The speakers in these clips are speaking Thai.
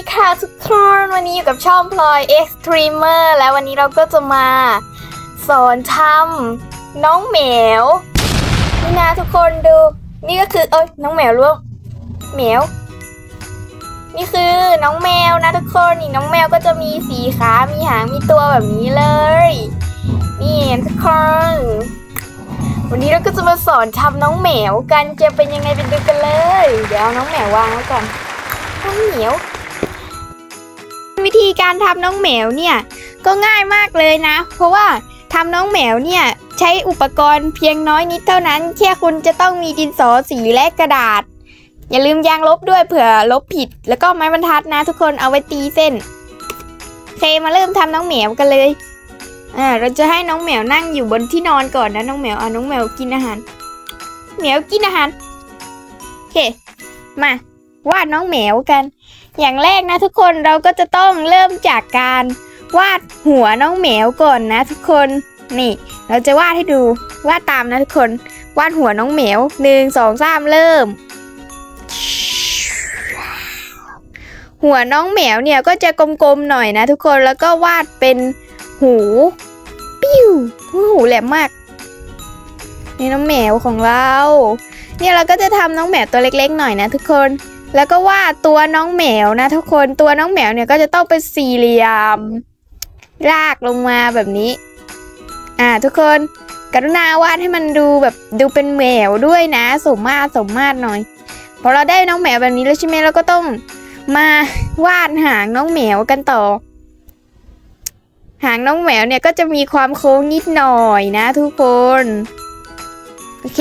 ดีค่ะทุกคนวันนี้อยู่กับช่องพลอย Extremer แล้ววันนี้เราก็จะมา สอนทำน้องแมวนี่นะทุกคนดู นี่ก็คือเอ้ยน้องแมวร่วงแมวนี่คือน้องแมวนะทุกคนนี่น้องแมวก็จะมีสีขามีหางมีตัวแบบนี้เลย นี่ทุกคนวันนี้เราก็จะมาสอนทำน้องแมวกันจะเป็นยังไงไปดูกันเลย เดี๋ยวเอาน้องแมววางไว้ก่อนน้องเหมียว วิธีการทำน้องแมวเนี่ยก็ง่ายมากเลยนะ เพราะว่าทำน้องแมวเนี่ยใช้อุปกรณ์เพียงน้อยนิดเท่านั้น แค่คุณจะต้องมีดินสอสีและกระดาษ อย่าลืมยางลบด้วยเผื่อลบผิด แล้วก็ไม้บรรทัดนะทุกคนเอาไว้ตีเส้นเคมาเริ่มทำน้องแมวกันเลยอ่าเราจะให้น้องแมวนั่งอยู่บนที่นอนก่อนนะน้องแมวอ่าน้องแมวกินอาหารแมวกินอาหารโอเคมาวาดน้องแมวกัน อย่างแรกนะทุกคนเราก็จะต้องเริ่มจากการวาดหัวน้องแมวก่อนนะทุกคน นี่ เราจะวาดให้ดูวาดตามนะทุกคน วาดหัวน้องแมวหนึ่งสองสามเริ่ม หัวน้องแมวเนี่ยก็จะกลมๆหน่อยนะทุกคนแล้วก็วาดเป็นหูปิ้วหูแหลมมาก นี่น้องแมวของเรา เนี่ยเราก็จะทำน้องแมวตัวเล็กๆหน่อยนะทุกคน แล้วก็วาดตัวน้องแมวนะทุกคนตัวน้องแมวเนี่ยก็จะต้องเป็นสี่เหลี่ยมลากลงมาแบบนี้ อ่าทุกคนกรุณาวาดให้มันดูแบบดูเป็นแมวด้วยนะ สมมาตรสมมาตรหน่อยพอเราได้น้องแมวแบบนี้แล้วใช่ไหมเราก็ต้องมาวาดหางน้องแมวกันต่อ หางน้องแมวเนี่ยก็จะมีความโค้งนิดหน่อยนะทุกคน โอเค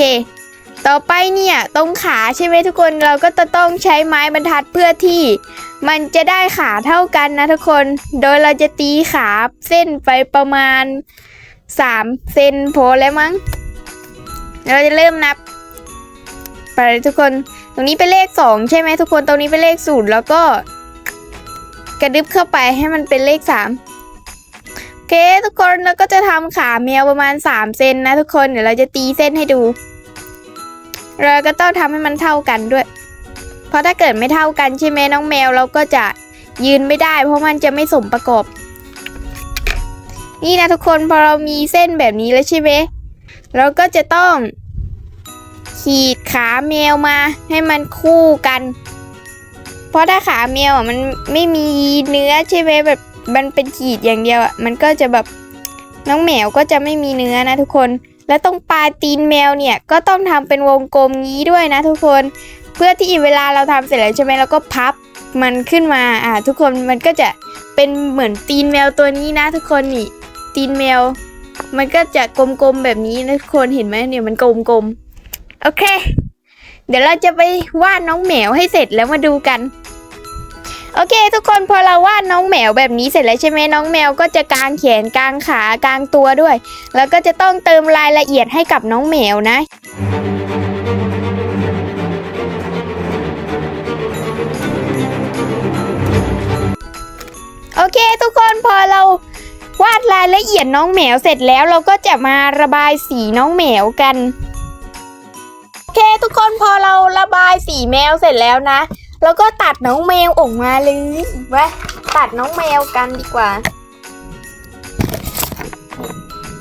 ต่อไปเนี่ยตรงขาใช่ไหมทุกคนเราก็จะต้องใช้ไม้บรรทัดเพื่อที่ มันจะได้ขาเท่ากันนะทุกคน โดยเราจะตีขาเส้นไปประมาณ 3 เซนพอแล้วมั้งเราจะเริ่มนับ ไปทุกคน ตรงนี้เป็นเลขสองใช่ไหมทุกคนตรงนี้เป็นเลขศูนย์แล้วก็กระดึบเข้าไปให้มันเป็นเลขสามโอเคทุกคนเราก็จะทำขาแมวประมาณ 3 เซนนะทุกคนเดี๋ยวเราจะตีเส้นให้ดู เราก็ต้องทำให้มันเท่ากันด้วย เพราะถ้าเกิดไม่เท่ากันใช่ไหมน้องแมวเราก็จะยืนไม่ได้ เพราะมันจะไม่สมประกอบ นี่นะทุกคนพอเรามีเส้นแบบนี้แล้วใช่ไหมเราก็จะต้อง ขีดขาแมวมาให้มันคู่กัน เพราะถ้าขาแมวอะมันไม่มีเนื้อใช่ไหมแบบมันเป็นขีดอย่างเดียวอะมันก็จะแบบน้องแมวก็จะไม่มีเนื้อนะทุกคน แล้วตรงปลายตีนแมวเนี่ยก็ต้องทำเป็นวงกลมงี้ด้วยนะทุกคน เพื่อที่เวลาเราทำเสร็จแล้วใช่ไหมเราก็พับมันขึ้นมาอ่าทุกคนมันก็จะเป็นเหมือนตีนแมวตัวนี้นะ ทุกคนนี่ตีนแมว มันก็จะกลมๆแบบนี้นะทุกคนเห็นไหมเนี่ยมันกลมๆโอเค เดี๋ยวเราจะไปวาดน้องแมวให้เสร็จแล้วมาดูกัน โอเค ทุกคนพอเราวาดน้องแมวแบบนี้เสร็จแล้วใช่ไหมน้องแมวก็จะกางแขนกางขากางตัวด้วย แล้วก็จะต้องเติมรายละเอียดให้กับน้องแมวนะโอเค ทุกคนพอเราวาดรายละเอียดน้องแมวเสร็จแล้วเราก็จะมาระบายสีน้องแมวกันโอเค ทุกคนพอเราระบายสีแมวเสร็จแล้วนะ แล้วก็ตัดน้องแมวออกมาเลยไว้ตัดน้องแมวกันดีกว่า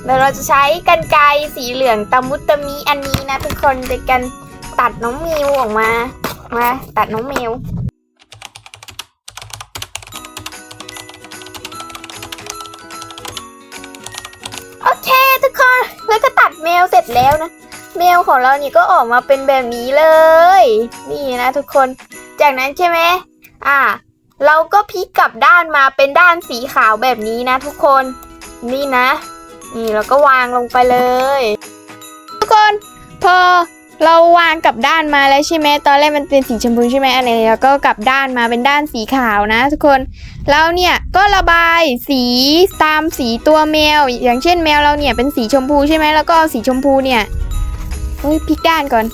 เดี๋ยวเราจะใช้กันไกรสีเหลืองตะมุตะมีอันนี้นะทุกคนในการตัดน้องแมวออกมามาตัดน้องแมวโอเคทุกคนแล้วก็ตัดแมวเสร็จแล้วนะแมวของเรานี่ก็ออกมาเป็นแบบนี้เลย นี่นะทุกคน จากนั้นใช่ไหมอ่า เราก็พลิกกลับด้านมาเป็นด้านสีขาวแบบนี้นะทุกคน นี่นะ นี่เราก็วางลงไปเลย ทุกคนพอเราวางกลับด้านมาแล้วใช่ไหมตอนแรกมันเป็นสีชมพูใช่ไหมอะไรแล้วก็กลับด้านมาเป็นด้านสีขาวนะ ทุกคนแล้วเนี่ยก็ระบายสีตามสีตัวแมว อย่างเช่นแมวเราเนี่ยเป็นสีชมพูใช่ไหมแล้วก็เอาสีชมพูเนี่ยเฮ้ยพลิกด้านก่อน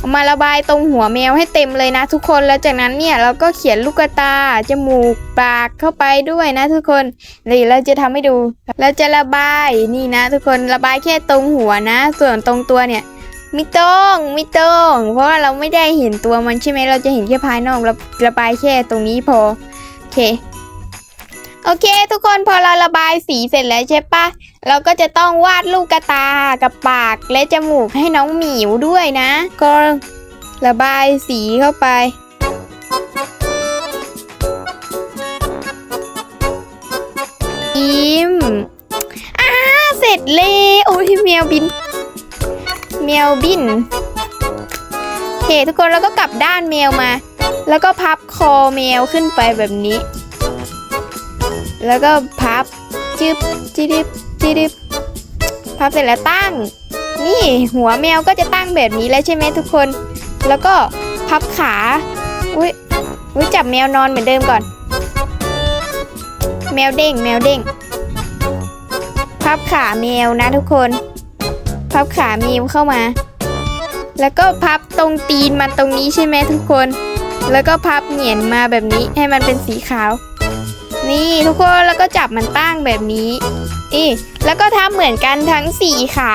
เอามาระบายตรงหัวแมวให้เต็มเลยนะทุกคนแล้วจากนั้นเนี่ยเราก็เขียนลูกตาจมูกปากเข้าไปด้วยนะทุกคนนี่เราจะทำให้ดู เราจะระบายนี่นะ ทุกคนระบายแค่ตรงหัวนะ ส่วนตรงตัวเนี่ยไม่ต้องไม่ต้องเพราะว่าเราไม่ได้เห็นตัวมันใช่ไหมเราจะเห็นแค่ภายนอกเราระบายแค่ตรงนี้พอโอเคโอเค ทุกคนพอเราระบายสีเสร็จแล้วใช่ปะ เราก็จะต้องวาดลูกกระตากับปากและจมูกให้น้องหมิวด้วยนะ ก็ระบายสีเข้าไป ยิ้มอ่าเสร็จเลยโอ้ยแมวบินแมวบินโอเคทุกคนแล้วก็กลับด้านแมวมา แล้วก็พับคอแมวขึ้นไปแบบนี้ แล้วก็พับจึบจิดิบ จิดิบพับเสร็จแล้วตั้ง นี่หัวแมวก็จะตั้งแบบนี้แล้วใช่ไหมทุกคน แล้วก็พับขาอุ้ยอุ้ยจับแมวนอนเหมือนเดิมก่อน แมวเด้งแมวเด้งพับขาแมวนะทุกคน พับขาแมวเข้ามา แล้วก็พับตรงตีนมันตรงนี้ใช่ไหมทุกคน แล้วก็พับเหนียนมาแบบนี้ให้มันเป็นสีขาว นี่ทุกคนแล้วก็จับมันตั้งแบบนี้นี่แล้วก็ทำเหมือนกันทั้งสี่ขา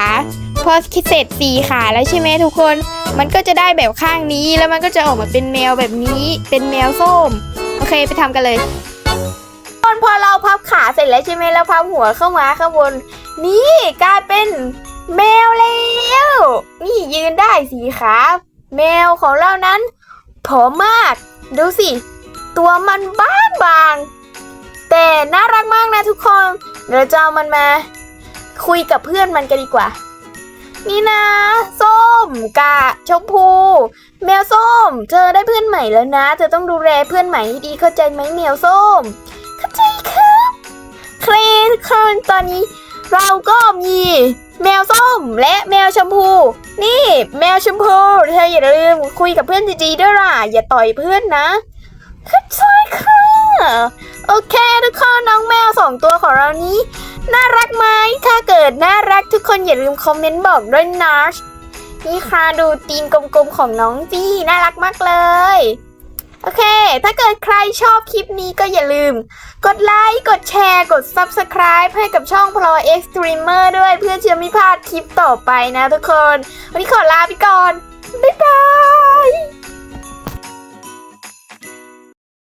พอคิดเสร็จสี่ขาแล้วใช่ไหมทุกคน มันก็จะได้แบบข้างนี้แล้วมันก็จะออกมาเป็นแมวแบบนี้ เป็นแมวส้ม โอเคไปทำกันเลยตอนพอเราพับขาเสร็จแล้วใช่ไหมแล้วพับหัวเข้ามาข้างบน นี่กลายเป็นแมวแล้วนี่ยืนได้สีขาแมวของเรานั้นผอมมาก ดูสิ ตัวมันบางบาง แต่น่ารักมากนะทุกคน เดี๋ยวจะเอามันมา คุยกับเพื่อนมันกันดีกว่า นี่นะ ส้มกะชมพู แมวส้ม เธอได้เพื่อนใหม่แล้วนะ เธอต้องดูแลเพื่อนใหม่ให้ดีเข้าใจไหมแมวส้ม เข้าใจครับเครนครนตอนนี้ เราก็มีแมวส้มและแมวชมพู นี่ แมวชมพู เธออย่าลืมคุยกับเพื่อนดีๆด้วยล่ะ อย่าต่อยเพื่อนนะ โอเคทุกคนน้องแมวสองตัวของเรานี้ น่ารักไหมถ้าเกิดน่ารักทุกคนอย่าลืมคอมเมนต์บอกด้วยนะนี่ค่ะดูตีนกลมๆของน้องจี้น่ารักมากเลย โอเค ถ้าเกิดใครชอบคลิปนี้ก็อย่าลืม กดไลค์กดแชร์กด Subscribe ให้กับช่อง Pro X Streamer ด้วยเพื่อจะไม่พลาดคลิปต่อไปนะทุกคน วันนี้ขอลาไปก่อน บ๊ายบาย